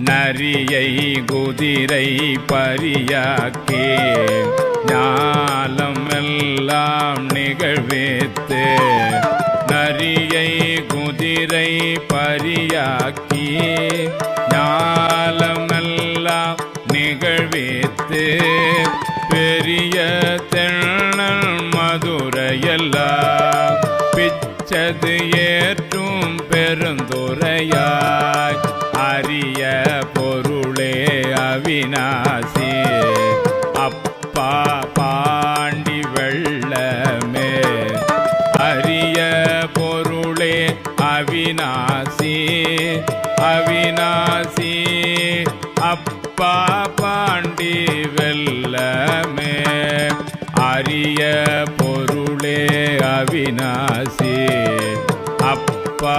நரியை குதிரை பரியாக்கே. ஞாலம் எல்லாம் நிகழ்வேத்து. நரியை குதிரை பரியாக்கி. ஞாலமெல்லாம் நிகழ்வேத்து. பெரிய தெண்ணல் மதுரையெல்லாம் பிச்சது ஏற்றும் பெருந்துரையா. அவிநாசி அப்பா பாண்டி வெள்ளமே அரிய பொருளே அவிநாசி அவிநாசி அப்பா பாண்டி வெள்ளமே அரிய பொருளே அவிநாசி அப்பா